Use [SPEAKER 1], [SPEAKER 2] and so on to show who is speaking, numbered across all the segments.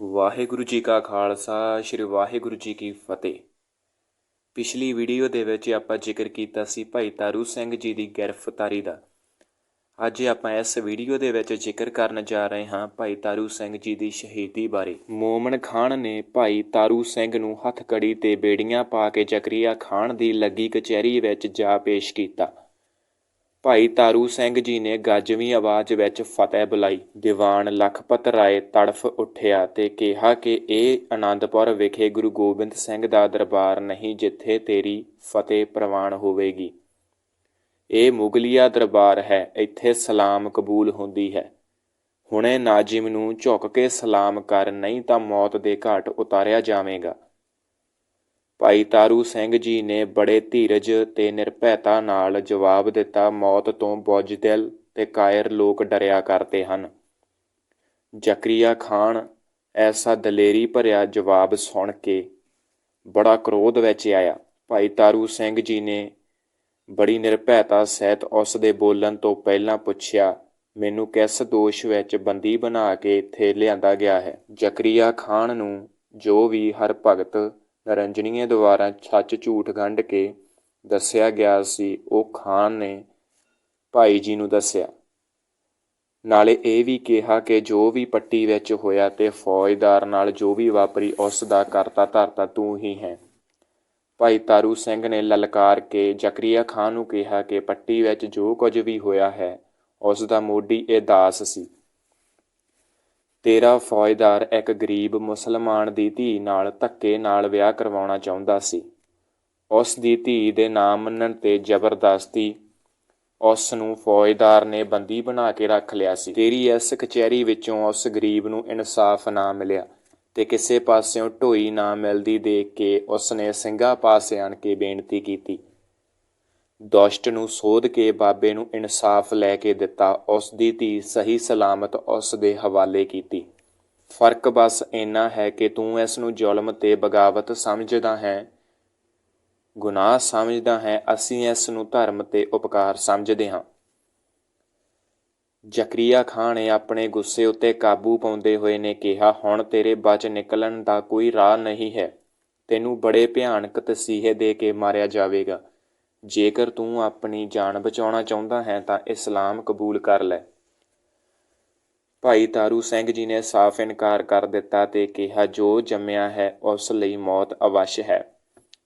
[SPEAKER 1] ਵਾਹਿਗੁਰੂ ਜੀ ਕਾ ਖਾਲਸਾ, ਸ੍ਰੀ ਵਾਹਿਗੁਰੂ ਜੀ ਕੀ ਫਤਿਹ। ਪਿਛਲੀ ਵੀਡੀਓ ਦੇ ਵਿੱਚ ਆਪਾਂ ਜ਼ਿਕਰ ਕੀਤਾ ਸੀ ਭਾਈ ਤਾਰੂ ਸਿੰਘ ਜੀ ਦੀ ਗ੍ਰਿਫਤਾਰੀ ਦਾ। ਅੱਜ ਆਪਾਂ ਇਸ ਵੀਡੀਓ ਦੇ ਵਿੱਚ ਜ਼ਿਕਰ ਕਰਨ ਜਾ ਰਹੇ ਹਾਂ ਭਾਈ ਤਾਰੂ ਸਿੰਘ ਜੀ ਦੀ ਸ਼ਹੀਦੀ ਬਾਰੇ। ਮੋਮਨ ਖਾਨ ਨੇ ਭਾਈ ਤਾਰੂ ਸਿੰਘ ਨੂੰ ਹੱਥਕੜੀ ਤੇ ਬੇੜੀਆਂ ਪਾ ਕੇ ਜ਼ਕਰੀਆ ਖਾਨ ਦੀ ਲੱਗੀ ਕਚਹਿਰੀ ਵਿੱਚ ਜਾ ਪੇਸ਼ ਕੀਤਾ। ਭਾਈ ਤਾਰੂ ਸਿੰਘ ਜੀ ਨੇ ਗਾਜ਼ਵੀਂ ਆਵਾਜ਼ ਵਿੱਚ ਫਤਿਹ ਬੁਲਾਈ। ਦੀਵਾਨ ਲਖਪਤ ਰਾਏ ਤੜਫ ਉੱਠਿਆ ਤੇ ਕਿਹਾ ਕਿ ਇਹ ਆਨੰਦਪੁਰ ਵਿਖੇ ਗੁਰੂ ਗੋਬਿੰਦ ਸਿੰਘ ਦਾ ਦਰਬਾਰ ਨਹੀਂ ਜਿੱਥੇ ਤੇਰੀ ਫਤਿਹ ਪ੍ਰਵਾਨ ਹੋਵੇਗੀ। ਇਹ ਮੁਗਲੀਆ ਦਰਬਾਰ ਹੈ, ਇੱਥੇ ਸਲਾਮ ਕਬੂਲ ਹੁੰਦੀ ਹੈ। ਹੁਣੇ ਨਾਜਿਮ ਨੂੰ ਝੁਕ ਕੇ ਸਲਾਮ ਕਰ, ਨਹੀਂ ਤਾਂ ਮੌਤ ਦੇ ਘਾਟ ਉਤਾਰਿਆ ਜਾਵੇਗਾ। ਭਾਈ ਤਾਰੂ ਸਿੰਘ ਜੀ ਨੇ ਬੜੇ ਧੀਰਜ ਤੇ ਨਿਰਭੈਤਾ ਨਾਲ ਜਵਾਬ ਦਿੱਤਾ, ਮੌਤ ਤੋਂ ਬੁੱਝਦਿਲ ਤੇ ਕਾਇਰ ਲੋਕ ਡਰਿਆ ਕਰਦੇ ਹਨ। ਜ਼ਕਰੀਆ ਖਾਨ, ਐਸਾ ਦਲੇਰੀ ਭਰਿਆ ਜਵਾਬ ਸੁਣ ਕੇ ਬੜਾ ਕ੍ਰੋਧ ਵਿੱਚ ਆਇਆ। ਭਾਈ ਤਾਰੂ ਸਿੰਘ ਜੀ ਨੇ ਬੜੀ ਨਿਰਭੈਤਾ ਸਹਿਤ ਉਸ ਦੇ ਬੋਲਣ ਤੋਂ ਪਹਿਲਾਂ ਪੁੱਛਿਆ, ਮੈਨੂੰ ਕਿਸ ਦੋਸ਼ ਵਿੱਚ ਬੰਦੀ ਬਣਾ ਕੇ ਇੱਥੇ ਲਿਆਂਦਾ ਗਿਆ ਹੈ? ਜ਼ਕਰੀਆ ਖਾਨ ਨੂੰ ਜੋ ਵੀ ਹਰ ਭਗਤ ਨਰੰਜਨੀਏ ਦੁਆਰਾ ਸੱਚ ਝੂਠ ਗੰਢ ਕੇ ਦੱਸਿਆ ਗਿਆ ਸੀ, ਉਹ ਖਾਨ ਨੇ ਭਾਈ ਜੀ ਨੂੰ ਦੱਸਿਆ। ਨਾਲੇ ਇਹ ਵੀ ਕਿਹਾ ਕਿ ਜੋ ਵੀ ਪੱਟੀ ਵਿੱਚ ਹੋਇਆ ਤੇ ਫੌਜਦਾਰ ਨਾਲ ਜੋ ਵੀ ਵਾਪਰੀ, ਉਸ ਦਾ ਕਰਤਾ ਧਰਤਾ ਤੂੰ ਹੀ ਹੈ। ਭਾਈ ਤਾਰੂ ਸਿੰਘ ਨੇ ਲਲਕਾਰ ਕੇ ਜ਼ਕਰੀਆ ਖਾਨ ਨੂੰ ਕਿਹਾ ਕਿ ਪੱਟੀ ਵਿੱਚ ਜੋ ਕੁਝ ਵੀ ਹੋਇਆ ਹੈ, ਉਸ ਦਾ ਮੋਢੀ ਇਹ ਦਾਸ ਸੀ। ਤੇਰਾ ਫੌਜਦਾਰ ਇੱਕ ਗਰੀਬ ਮੁਸਲਮਾਨ ਦੀ ਧੀ ਨਾਲ ਧੱਕੇ ਨਾਲ ਵਿਆਹ ਕਰਵਾਉਣਾ ਚਾਹੁੰਦਾ ਸੀ। ਉਸ ਦੀ ਧੀ ਦੇ ਨਾ ਮੰਨਣ ਤੇ ਜ਼ਬਰਦਸਤੀ ਉਸ ਨੂੰ ਫੌਜਦਾਰ ਨੇ ਬੰਦੀ ਬਣਾ ਕੇ ਰੱਖ ਲਿਆ ਸੀ। ਤੇਰੀ ਇਸ ਕਚਹਿਰੀ ਵਿੱਚੋਂ ਉਸ ਗਰੀਬ ਨੂੰ ਇਨਸਾਫ ਨਾ ਮਿਲਿਆ ਤੇ ਕਿਸੇ ਪਾਸਿਓਂ ਢੋਈ ਨਾ ਮਿਲਦੀ ਦੇਖ ਕੇ ਉਸ ਨੇ ਸਿੰਘਾਂ ਪਾਸੇ ਆਣ ਕੇ ਬੇਨਤੀ ਕੀਤੀ। ਦੁਸ਼ਟ ਨੂੰ ਸੋਧ ਕੇ ਬਾਬੇ ਨੂੰ ਇਨਸਾਫ ਲੈ ਕੇ ਦਿੱਤਾ ਉਸ ਦੀ ਧੀ ਸਹੀ ਸਲਾਮਤ ਉਸ ਦੇ ਹਵਾਲੇ ਕੀਤੀ। ਫ਼ਰਕ ਬਸ ਇੰਨਾ ਹੈ ਕਿ ਤੂੰ ਇਸ ਨੂੰ ਜ਼ੁਲਮ ਤੇ ਬਗਾਵਤ ਸਮਝਦਾ ਹੈ। ਗੁਨਾਹ ਸਮਝਦਾ ਹੈ, ਅਸੀਂ ਇਸ ਨੂੰ ਧਰਮ ਤੇ ਉਪਕਾਰ ਸਮਝਦੇ ਹਾਂ। ਜ਼ਕਰੀਆ ਖਾਨ ਨੇ ਆਪਣੇ ਗੁੱਸੇ ਉੱਤੇ ਕਾਬੂ ਪਾਉਂਦੇ ਹੋਏ ਨੇ ਕਿਹਾ, ਹੁਣ ਤੇਰੇ ਬਚ ਨਿਕਲਣ ਦਾ ਕੋਈ ਰਾਹ ਨਹੀਂ ਹੈ। ਤੈਨੂੰ ਬੜੇ ਭਿਆਨਕ ਤਸੀਹੇ ਦੇ ਕੇ ਮਾਰਿਆ ਜਾਵੇਗਾ। ਜੇਕਰ ਤੂੰ ਆਪਣੀ ਜਾਨ ਬਚਾਉਣਾ ਚਾਹੁੰਦਾ ਹੈ ਤਾਂ ਇਸਲਾਮ ਕਬੂਲ ਕਰ ਲੈ। ਭਾਈ ਤਾਰੂ ਸਿੰਘ ਜੀ ਨੇ ਸਾਫ਼ ਇਨਕਾਰ ਕਰ ਦਿੱਤਾ ਤੇ ਕਿਹਾ, ਜੋ ਜੰਮਿਆ ਹੈ, ਉਸ ਲਈ ਮੌਤ ਅਵਸ਼ ਹੈ।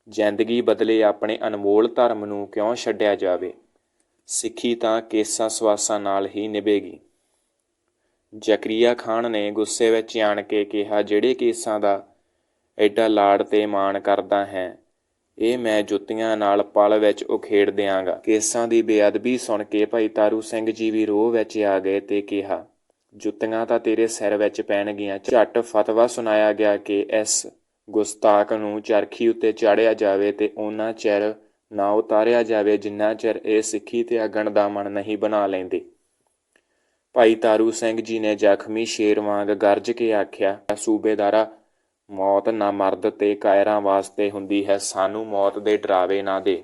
[SPEAKER 1] ਜ਼ਿੰਦਗੀ ਬਦਲੇ ਆਪਣੇ ਅਨਮੋਲ ਧਰਮ ਨੂੰ ਕਿਉਂ ਛੱਡਿਆ ਜਾਵੇ? ਸਿੱਖੀ ਤਾਂ ਕੇਸਾਂ ਸਵਾਸਾਂ ਨਾਲ ਹੀ ਨਿਭੇਗੀ। ਜ਼ਕਰੀਆ ਖਾਨ ਨੇ ਗੁੱਸੇ ਵਿੱਚ ਆਣ ਕੇ ਕਿਹਾ, ਜਿਹੜੇ ਕੇਸਾਂ ਦਾ ਐਡਾ ਲਾੜ ਤੇ ਮਾਣ ਕਰਦਾ ਹੈ ਇਹ ਮੈਂ ਜੁੱਤੀਆਂ ਨਾਲ ਪਲ ਵਿੱਚ ਉਖੇੜ ਦਿਆਂਗਾ। ਕੇਸਾਂ ਦੀ ਬੇਅਦਬੀ ਸੁਣ ਕੇ ਭਾਈ ਤਾਰੂ ਸਿੰਘ ਜੀ ਵੀ ਰੋਹ ਵਿੱਚ ਆ ਗਏ ਤੇ ਕਿਹਾ, ਜੁੱਤੀਆਂ ਤਾਂ ਤੇਰੇ ਸਿਰ ਵਿੱਚ ਪੈਣਗੀਆਂ। ਝੱਟ ਫਤਵਾ ਸੁਣਾਇਆ ਗਿਆ ਕਿ ਇਸ ਗੁਸਤਾਖ ਨੂੰ ਚਰਖੀ ਉੱਤੇ ਚਾੜਿਆ ਜਾਵੇ ਤੇ ਉਹਨਾਂ ਚਿਰ ਨਾ ਉਤਾਰਿਆ ਜਾਵੇ, ਜਿੰਨਾ ਚਿਰ ਇਹ ਸਿੱਖੀ ਤੇ ਅਗਣ ਦਾ ਮਨ ਨਹੀਂ ਬਣਾ ਲੈਂਦੇ। ਭਾਈ ਤਾਰੂ ਸਿੰਘ ਜੀ ਨੇ ਜ਼ਖਮੀ ਸ਼ੇਰ ਵਾਂਗ ਗਰਜ ਕੇ ਆਖਿਆ, ਸੂਬੇਦਾਰਾ ਮੌਤ ਨਾ ਮਰਦ ਤੇ ਕਾਇਰਾਂ ਵਾਸਤੇ ਹੁੰਦੀ ਹੈ, ਸਾਨੂੰ ਮੌਤ ਦੇ ਡਰਾਵੇ ਨਾ ਦੇ।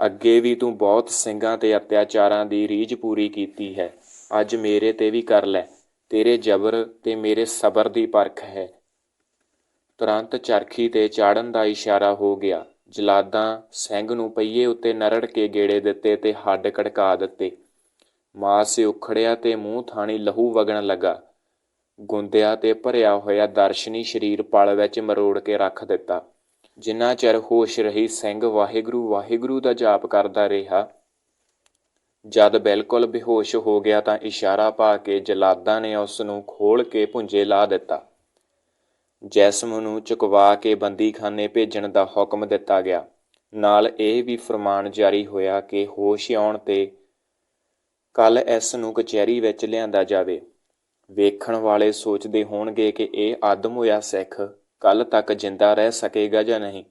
[SPEAKER 1] ਅੱਗੇ ਵੀ ਤੂੰ ਬਹੁਤ ਸਿੰਘਾਂ ਤੇ ਅਤਿਆਚਾਰਾਂ ਦੀ ਰੀਝ ਪੂਰੀ ਕੀਤੀ ਹੈ, ਅੱਜ ਮੇਰੇ ਤੇ ਵੀ ਕਰ ਲੈ, ਤੇਰੇ ਜ਼ਬਰ ਤੇ ਮੇਰੇ ਸਬਰ ਦੀ ਪਰਖ ਹੈ। ਤੁਰੰਤ ਚਰਖੀ ਤੇ ਚਾੜਨ ਦਾ ਇਸ਼ਾਰਾ ਹੋ ਗਿਆ, ਜਲਾਦਾਂ ਸਿੰਘ ਨੂੰ ਪਈਏ ਉੱਤੇ ਨਰੜ ਕੇ ਗੇੜੇ ਦਿੱਤੇ ਤੇ ਹੱਡ ਕੜਕਾ ਦਿੱਤੇ। ਮਾਸ ਉਖੜਿਆ ਤੇ ਮੂੰਹ ਥਾਣੀ ਲਹੂ ਵਗਣ ਲੱਗਾ। ਗੁੰਦਿਆ ਤੇ ਭਰਿਆ ਹੋਇਆ ਦਰਸ਼ਨੀ ਸਰੀਰ ਪਲ ਵਿੱਚ ਮਰੋੜ ਕੇ ਰੱਖ ਦਿੱਤਾ। ਜਿੰਨਾ ਚਿਰ ਹੋਸ਼ ਰਹੀ ਸਿੰਘ ਵਾਹਿਗੁਰੂ ਵਾਹਿਗੁਰੂ ਦਾ ਜਾਪ ਕਰਦਾ ਰਿਹਾ, ਜਦ ਬਿਲਕੁਲ ਬੇਹੋਸ਼ ਹੋ ਗਿਆ ਤਾਂ ਇਸ਼ਾਰਾ ਪਾ ਕੇ ਜਲਾਦਾਂ ਨੇ ਉਸ ਨੂੰ ਖੋਲ ਕੇ ਭੁੰਜੇ ਲਾ ਦਿੱਤਾ। ਜੈਸਮ ਨੂੰ ਚੁਕਵਾ ਕੇ ਬੰਦੀਖਾਨੇ ਭੇਜਣ ਦਾ ਹੁਕਮ ਦਿੱਤਾ ਗਿਆ। ਨਾਲ ਇਹ ਵੀ ਫਰਮਾਨ ਜਾਰੀ ਹੋਇਆ ਕਿ ਹੋਸ਼ ਆਉਣ ਤੇ ਕੱਲ ਇਸ ਨੂੰ ਕਚਹਿਰੀ ਵਿੱਚ ਲਿਆਂਦਾ ਜਾਵੇ। ਵੇਖਣ ਵਾਲੇ ਸੋਚਦੇ ਹੋਣਗੇ ਕਿ ਇਹ ਆਦਮ ਹੋਇਆ ਸਿੱਖ ਕੱਲ ਤੱਕ ਜਿੰਦਾ ਰਹਿ ਸਕੇਗਾ ਜਾਂ ਨਹੀਂ।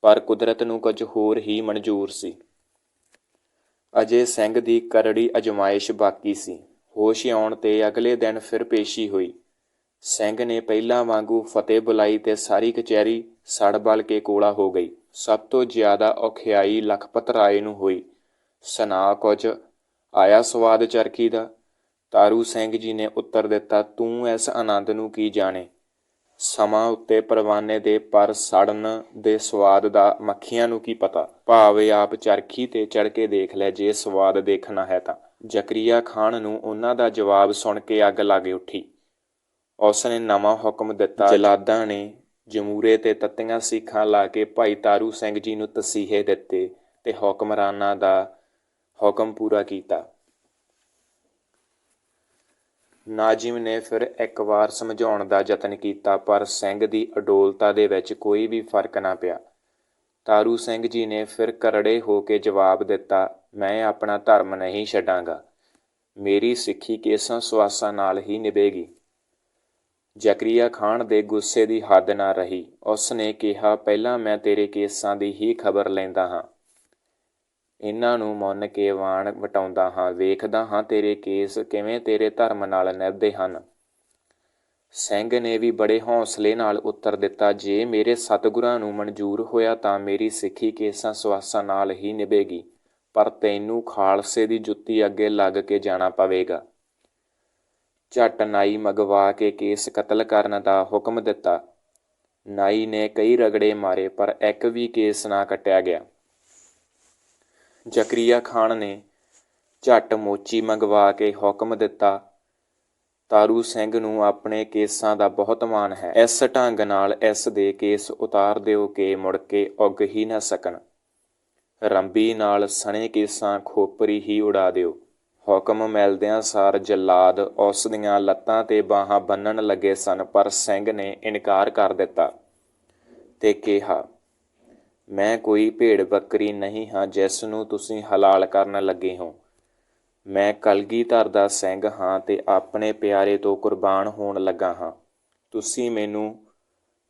[SPEAKER 1] ਪਰ ਕੁਦਰਤ ਨੂੰ ਕੁਝ ਹੋਰ ਹੀ ਮਨਜ਼ੂਰ ਸੀ। ਅਜੇ ਸਿੰਘ ਦੀ ਕਰੜੀ ਅਜਮਾਇਸ਼ ਬਾਕੀ ਸੀ। ਹੋਸ਼ ਆਉਣ ਤੇ ਅਗਲੇ ਦਿਨ ਫਿਰ ਪੇਸ਼ੀ ਹੋਈ। ਸਿੰਘ ਨੇ ਪਹਿਲਾਂ ਵਾਂਗੂ ਫਤਿਹ ਬੁਲਾਈ ਤੇ ਸਾਰੀ ਕਚਹਿਰੀ ਸੜ ਬਲ ਕੇ ਕੋਲਾ ਹੋ ਗਈ। ਸਭ ਤੋਂ ਜ਼ਿਆਦਾ ਔਖਿਆਈ ਲਖਪਤ ਰਾਏ ਨੂੰ ਹੋਈ। ਸੁਨਾ ਕੁਝ, ਆਇਆ ਸਵਾਦ ਚਰਖੀ ਦਾ। ਤਾਰੂ ਸਿੰਘ ਜੀ ਨੇ ਉੱਤਰ ਦਿੱਤਾ, ਤੂੰ ਇਸ ਆਨੰਦ ਨੂੰ ਕੀ ਜਾਣੇ? ਸਮਾਂ ਉੱਤੇ ਪਰਵਾਨੇ ਦੇ ਪਰ ਸੜਨ ਦੇ ਸਵਾਦ ਦਾ ਮੱਖੀਆਂ ਨੂੰ ਕੀ ਪਤਾ? ਭਾਵੇਂ ਆਪ ਚਰਖੀ ਤੇ ਚੜ ਕੇ ਦੇਖ ਲੈ, ਜੇ ਸਵਾਦ ਦੇਖਣਾ ਹੈ ਤਾਂ। ਜ਼ਕਰੀਆ ਖਾਨ ਨੂੰ ਉਹਨਾਂ ਦਾ ਜਵਾਬ ਸੁਣ ਕੇ ਅੱਗ ਲੱਗ ਉੱਠੀ। ਉਸ ਨੇ ਨਵਾਂ ਹੁਕਮ ਦਿੱਤਾ। ਜਲਾਦਾਂ ਨੇ ਜਮੂਰੇ ਤੇ ਤੱਤੀਆਂ ਸਿੱਖਾਂ ਲਾ ਕੇ ਭਾਈ ਤਾਰੂ ਸਿੰਘ ਜੀ ਨੂੰ ਤਸੀਹੇ ਦਿੱਤੇ ਤੇ ਹੁਕਮਰਾਨਾਂ ਦਾ ਹੁਕਮ ਪੂਰਾ ਕੀਤਾ। ਨਾਜਿਮ ਨੇ ਫਿਰ ਇੱਕ ਵਾਰ ਸਮਝਾਉਣ ਦਾ ਯਤਨ ਕੀਤਾ, ਪਰ ਸਿੰਘ ਦੀ ਅਡੋਲਤਾ ਦੇ ਵਿੱਚ ਕੋਈ ਵੀ ਫ਼ਰਕ ਨਾ ਪਿਆ। ਤਾਰੂ ਸਿੰਘ ਜੀ ਨੇ ਫਿਰ ਕਰੜੇ ਹੋ ਕੇ ਜਵਾਬ ਦਿੱਤਾ, ਮੈਂ ਆਪਣਾ ਧਰਮ ਨਹੀਂ ਛੱਡਾਂਗਾ। ਮੇਰੀ ਸਿੱਖੀ ਕੇਸਾਂ ਸੁਆਸਾਂ ਨਾਲ ਹੀ ਨਿਭੇਗੀ। ਜ਼ਕਰੀਆ ਖਾਨ ਦੇ ਗੁੱਸੇ ਦੀ ਹੱਦ ਨਾ ਰਹੀ। ਉਸ ਨੇ ਕਿਹਾ, ਪਹਿਲਾਂ ਮੈਂ ਤੇਰੇ ਕੇਸਾਂ ਦੀ ਹੀ ਖਬਰ ਲੈਂਦਾ ਹਾਂ। ਇਹਨਾਂ ਨੂੰ ਮੁੰਨ ਕੇ ਵਾਣ ਵਟਾਉਂਦਾ ਹਾਂ, ਵੇਖਦਾ ਹਾਂ ਤੇਰੇ ਕੇਸ ਕਿਵੇਂ ਤੇਰੇ ਧਰਮ ਨਾਲ ਨਿਭਦੇ ਹਨ। ਸਿੰਘ ਨੇ ਵੀ ਬੜੇ ਹੌਸਲੇ ਨਾਲ ਉੱਤਰ ਦਿੱਤਾ, ਜੇ ਮੇਰੇ ਸਤਿਗੁਰਾਂ ਨੂੰ ਮਨਜ਼ੂਰ ਹੋਇਆ ਤਾਂ ਮੇਰੀ ਸਿੱਖੀ ਕੇਸਾਂ ਸਵਾਸਾਂ ਨਾਲ ਹੀ ਨਿਭੇਗੀ, ਪਰ ਤੈਨੂੰ ਖਾਲਸੇ ਦੀ ਜੁੱਤੀ ਅੱਗੇ ਲੱਗ ਕੇ ਜਾਣਾ ਪਵੇਗਾ। ਝੱਟ ਨਾਈ ਮਗਵਾ ਕੇ ਕੇਸ ਕਤਲ ਕਰਨ ਦਾ ਹੁਕਮ ਦਿੱਤਾ। ਨਾਈ ਨੇ ਕਈ ਰਗੜੇ ਮਾਰੇ, ਪਰ ਇੱਕ ਵੀ ਕੇਸ ਨਾ ਕੱਟਿਆ ਗਿਆ। ਜ਼ਕਰੀਆ ਖਾਨ ਨੇ ਝੱਟ ਮੋਚੀ ਮੰਗਵਾ ਕੇ ਹੁਕਮ ਦਿੱਤਾ, ਤਾਰੂ ਸਿੰਘ ਨੂੰ ਆਪਣੇ ਕੇਸਾਂ ਦਾ ਬਹੁਤ ਮਾਣ ਹੈ। ਇਸ ਢੰਗ ਨਾਲ ਇਸ ਦੇ ਕੇਸ ਉਤਾਰ ਦਿਓ ਕਿ ਮੁੜ ਕੇ ਉੱਗ ਹੀ ਨਾ ਸਕਣ। ਰੰਬੀ ਨਾਲ ਸਣੇ ਕੇਸਾਂ ਖੋਪਰੀ ਹੀ ਉਡਾ ਦਿਓ। ਹੁਕਮ ਮਿਲਦਿਆਂ ਸਾਰ ਜਲਾਦ ਉਸ ਦੀਆਂ ਲੱਤਾਂ ਤੇ ਬਾਹਾਂ ਬੰਨਣ ਲੱਗੇ ਸਨ, ਪਰ ਸਿੰਘ ਨੇ ਇਨਕਾਰ ਕਰ ਦਿੱਤਾ ਤੇ ਕਿਹਾ ਮੈਂ ਕੋਈ ਭੇਡ ਬੱਕਰੀ ਨਹੀਂ ਹਾਂ ਜਿਸ ਨੂੰ ਤੁਸੀਂ ਹਲਾਲ ਕਰਨ ਲੱਗੇ ਹੋ। ਮੈਂ ਕਲਗੀਧਰ ਦਾ ਸਿੰਘ ਹਾਂ ਤੇ ਆਪਣੇ ਪਿਆਰੇ ਤੋਂ ਕੁਰਬਾਨ ਹੋਣ ਲੱਗਾ ਹਾਂ। ਤੁਸੀਂ ਮੈਨੂੰ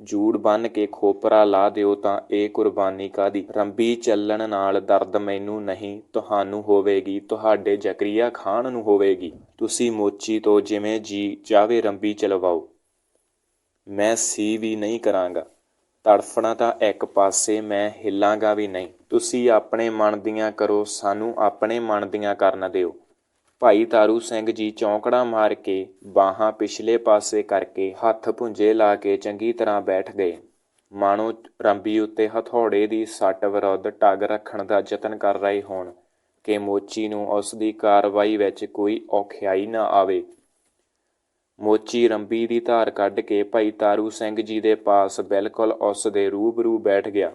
[SPEAKER 1] ਜੂੜ ਬੰਨ ਕੇ ਖੋਪਰਾ ਲਾ ਦਿਓ ਤਾਂ ਇਹ ਕੁਰਬਾਨੀ ਕਾਦੀ ਰੰਬੀ ਚੱਲਣ ਨਾਲ ਦਰਦ ਮੈਨੂੰ ਨਹੀਂ, ਤੁਹਾਨੂੰ ਹੋਵੇਗੀ, ਤੁਹਾਡੇ ਜ਼ਕਰੀਆ ਖਾਨ ਨੂੰ ਹੋਵੇਗੀ। ਤੁਸੀਂ ਮੋਚੀ ਤੋਂ ਜਿਵੇਂ ਜੀ ਜਾਵੇ ਰੰਬੀ ਚਲਵਾਓ। ਮੈਂ ਸੀ ਵੀ ਨਹੀਂ ਕਰਾਂਗਾ। ਤੜਫਣਾ ਤਾਂ ਇੱਕ ਪਾਸੇ ਮੈਂ ਹਿੱਲਾਂਗਾ ਵੀ ਨਹੀਂ। ਤੁਸੀਂ ਆਪਣੇ ਮਨ ਦੀਆਂ ਕਰੋ, ਸਾਨੂੰ ਆਪਣੇ ਮਨ ਦੀਆਂ ਕਰਨ ਦਿਓ। ਭਾਈ ਤਾਰੂ ਸਿੰਘ ਜੀ ਚੌਂਕੜਾ ਮਾਰ ਕੇ ਬਾਹਾਂ ਪਿਛਲੇ ਪਾਸੇ ਕਰਕੇ ਹੱਥ ਭੁੰਜੇ ਲਾ ਕੇ ਚੰਗੀ ਤਰ੍ਹਾਂ ਬੈਠ ਗਏ। ਮਾਣੋ ਰੰਬੀ ਉੱਤੇ ਹਥੌੜੇ ਦੀ ਸੱਟ ਵਿਰੁੱਧ ਟੱਗ ਰੱਖਣ ਦਾ ਯਤਨ ਕਰ ਰਹੇ ਹੋਣ ਕਿ ਮੋਚੀ ਨੂੰ ਉਸ ਦੀ ਕਾਰਵਾਈ ਵਿੱਚ ਕੋਈ ਔਖਿਆਈ ਨਾ ਆਵੇ। ਮੋਚੀ ਰੰਬੀ ਦੀ ਧਾਰ ਕੱਢ ਕੇ ਭਾਈ ਤਾਰੂ ਸਿੰਘ ਜੀ ਦੇ ਪਾਸ ਬਿਲਕੁਲ ਉਸ ਦੇ ਰੂਬਰੂ ਬੈਠ ਗਿਆ।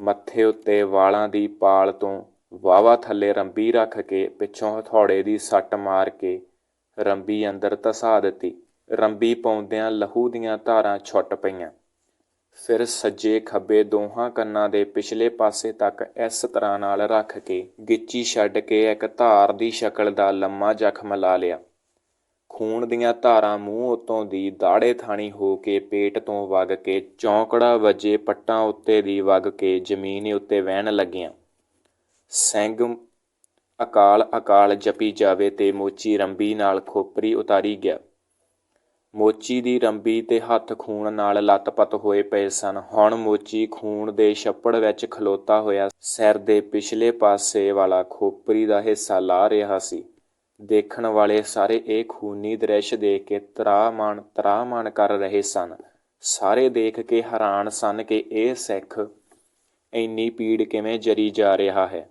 [SPEAKER 1] ਮੱਥੇ ਉੱਤੇ ਵਾਲਾਂ ਦੀ ਪਾਲ ਤੋਂ ਵਾਵਾ ਥੱਲੇ ਰੰਬੀ ਰੱਖ ਕੇ ਪਿੱਛੋਂ ਹਥੌੜੇ ਦੀ ਸੱਟ ਮਾਰ ਕੇ ਰੰਬੀ ਅੰਦਰ ਧਸਾ ਦਿੱਤੀ। ਰੰਬੀ ਪਾਉਂਦਿਆਂ ਲਹੂ ਦੀਆਂ ਧਾਰਾਂ ਛੁੱਟ ਪਈਆਂ। ਫਿਰ ਸੱਜੇ ਖੱਬੇ ਦੋਹਾਂ ਕੰਨਾਂ ਦੇ ਪਿਛਲੇ ਪਾਸੇ ਤੱਕ ਇਸ ਤਰ੍ਹਾਂ ਨਾਲ ਰੱਖ ਕੇ ਗਿੱਚੀ ਛੱਡ ਕੇ ਇੱਕ ਧਾਰ ਦੀ ਸ਼ਕਲ ਦਾ ਲੰਮਾ ਜ਼ਖਮ ਲਾ ਲਿਆ। ਖੂਨ ਦੀਆਂ ਧਾਰਾਂ ਮੂੰਹ ਉਤੋਂ ਦੀ ਦਾੜੇ ਥਾਣੀ ਹੋ ਕੇ ਪੇਟ ਤੋਂ ਵਗ ਕੇ ਚੌਂਕੜਾ ਵੱਜੇ ਪੱਟਾਂ ਉੱਤੇ ਦੀ ਵਗ ਕੇ ਜ਼ਮੀਨ ਉੱਤੇ ਵਹਿਣ ਲੱਗੀਆਂ। ਸਿੰਘ ਅਕਾਲ ਅਕਾਲ ਜਪੀ ਜਾਵੇ ਤੇ ਮੋਚੀ ਰੰਬੀ ਨਾਲ ਖੋਪਰੀ ਉਤਾਰੀ ਗਿਆ। ਮੋਚੀ ਦੀ ਰੰਬੀ ਤੇ ਹੱਥ ਖੂਨ ਨਾਲ ਲੱਤਪੱਤ ਹੋਏ ਪਏ ਸਨ। ਹੁਣ ਮੋਚੀ ਖੂਨ ਦੇ ਛੱਪੜ ਵਿੱਚ ਖਲੋਤਾ ਹੋਇਆ। ਸਿਰ ਦੇ ਪਿਛਲੇ ਪਾਸੇ ਵਾਲਾ ਖੋਪਰੀ ਦਾ ਹਿੱਸਾ ਲਾ ਰਿਹਾ ਸੀ। ਦੇਖਣ ਵਾਲੇ ਸਾਰੇ ਇਹ ਖੂਨੀ ਦ੍ਰਿਸ਼ ਦੇਖ ਕੇ ਤਰਾਮਾਨ ਤਰਾਮਾਨ ਕਰ ਰਹੇ ਸਨ। ਸਾਰੇ ਦੇਖ ਕੇ ਹੈਰਾਨ ਸਨ ਕਿ ਇਹ ਸਿੱਖ ਇੰਨੀ ਪੀੜ ਕਿਵੇਂ ਜਰੀ ਜਾ ਰਿਹਾ ਹੈ।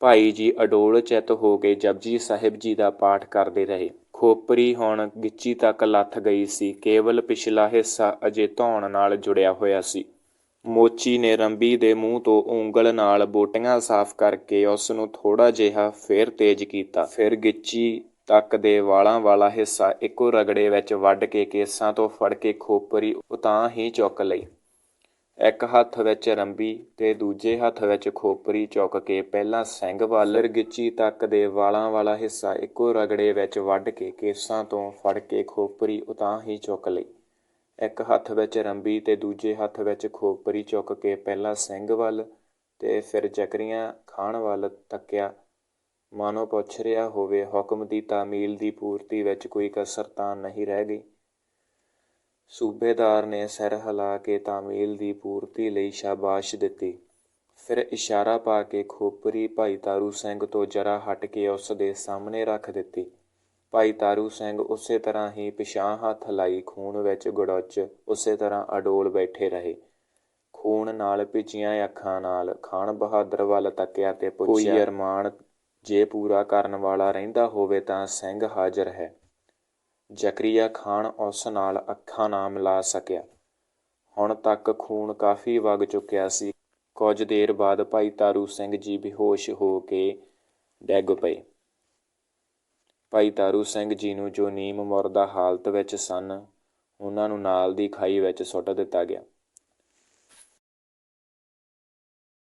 [SPEAKER 1] ਭਾਈ ਜੀ ਅਡੋਲ ਚਿਤ ਹੋ ਕੇ ਜਪਜੀ ਸਾਹਿਬ ਜੀ ਦਾ ਪਾਠ ਕਰਦੇ ਰਹੇ। ਖੋਪਰੀ ਹੁਣ ਗਿੱਚੀ ਤੱਕ ਲੱਥ ਗਈ ਸੀ। ਕੇਵਲ ਪਿਛਲਾ ਹਿੱਸਾ ਅਜੇ ਧੌਣ ਨਾਲ ਜੁੜਿਆ ਹੋਇਆ ਸੀ। ਮੋਚੀ ਨੇ ਰੰਬੀ ਦੇ ਮੂੰਹ ਤੋਂ ਉਂਗਲ ਨਾਲ ਬੋਟੀਆਂ ਸਾਫ਼ ਕਰਕੇ ਉਸ ਨੂੰ ਥੋੜਾ ਜਿਹਾ ਫੇਰ ਤੇਜ਼ ਕੀਤਾ। ਫਿਰ ਗਿੱਚੀ ਤੱਕ ਦੇ ਵਾਲਾਂ ਵਾਲਾ ਹਿੱਸਾ ਇੱਕੋ ਰਗੜੇ ਵਿੱਚ ਵੱਢ ਕੇ ਕੇਸਾਂ ਤੋਂ ਫੜ ਕੇ ਖੋਪਰੀ ਉਤਾਂ ਹੀ ਚੁੱਕ ਲਈ। ਇੱਕ ਹੱਥ ਵਿੱਚ ਰੰਬੀ ਤੇ ਦੂਜੇ ਹੱਥ ਵਿੱਚ ਖੋਪਰੀ ਚੁੱਕ ਕੇ ਪਹਿਲਾਂ ਸਿੰਘ ਵੱਲ ਗਿੱਚੀ ਤੱਕ ਦੇ ਵਾਲਾਂ ਵਾਲਾ ਹਿੱਸਾ ਇੱਕੋ ਰਗੜੇ ਵਿੱਚ ਵੱਢ ਕੇ ਕੇਸਾਂ ਤੋਂ ਫੜ ਕੇ ਖੋਪਰੀ ਉਤਾਂ ਹੀ ਚੁੱਕ ਲਈ। ਇੱਕ ਹੱਥ ਵਿੱਚ ਰੰਬੀ ਤੇ ਦੂਜੇ ਹੱਥ ਵਿੱਚ ਖੋਪਰੀ ਚੁੱਕ ਕੇ ਪਹਿਲਾਂ ਸਿੰਘ ਵੱਲ ਤੇ ਫਿਰ ਜਕਰੀਆਂ ਖਾਨ ਵੱਲ ਤੱਕਿਆ। ਮਾਨੋ ਪੁੱਛ ਰਿਹਾ ਹੋਵੇ, ਹੁਕਮ ਦੀ ਤਾਮੀਲ ਦੀ ਪੂਰਤੀ ਵਿੱਚ ਕੋਈ ਕਸਰ ਤਾਂ ਨਹੀਂ ਰਹਿ ਗਈ? ਸੂਬੇਦਾਰ ਨੇ ਸਿਰ ਹਿਲਾ ਕੇ ਤਾਮੀਲ ਦੀ ਪੂਰਤੀ ਲਈ ਸ਼ਾਬਾਸ਼ ਦਿੱਤੀ। ਫਿਰ ਇਸ਼ਾਰਾ ਪਾ ਕੇ ਖੋਪਰੀ ਭਾਈ ਤਾਰੂ ਸਿੰਘ ਤੋਂ ਜਰਾ ਹਟ ਕੇ ਉਸ ਦੇ ਸਾਹਮਣੇ ਰੱਖ ਦਿੱਤੀ। ਭਾਈ ਤਾਰੂ ਸਿੰਘ ਉਸੇ ਤਰ੍ਹਾਂ ਹੀ ਪਿਛਾਂਹ ਹੱਥ ਲਾਈ ਖੂਨ ਵਿੱਚ ਗੁੜੁੱਚ ਉਸੇ ਤਰ੍ਹਾਂ ਅਡੋਲ ਬੈਠੇ ਰਹੇ। ਖੂਨ ਨਾਲ ਭਿੱਜੀਆਂ ਅੱਖਾਂ ਨਾਲ ਖਾਨ ਬਹਾਦਰ ਵੱਲ ਤੱਕਿਆ ਤੇ ਪੁੱਛਿਆ ਕੋਈ ਅਰਮਾਨ ਜੇ ਪੂਰਾ ਕਰਨ ਵਾਲਾ ਰਹਿੰਦਾ ਹੋਵੇ ਤਾਂ ਸਿੰਘ ਹਾਜ਼ਰ ਹੈ। ਜ਼ਕਰੀਆ ਖਾਨ ਉਸ ਨਾਲ ਅੱਖਾਂ ਨਾ ਮਿਲਾ ਸਕਿਆ। ਹੁਣ ਤੱਕ ਖੂਨ ਕਾਫੀ ਵਗ ਚੁੱਕਿਆ ਸੀ। ਕੁਝ ਦੇਰ ਬਾਅਦ ਭਾਈ ਤਾਰੂ ਸਿੰਘ ਜੀ ਬੇਹੋਸ਼ ਹੋ ਕੇ ਡਿੱਗ ਪਏ। ਭਾਈ ਤਾਰੂ ਸਿੰਘ ਜੀ ਨੂੰ ਜੋ ਨੀਮ ਮੁਰਦਾ ਹਾਲਤ ਵਿੱਚ ਸਨ, ਉਹਨਾਂ ਨੂੰ ਨਾਲ ਦੀ ਖਾਈ ਵਿੱਚ ਸੁੱਟ ਦਿੱਤਾ ਗਿਆ।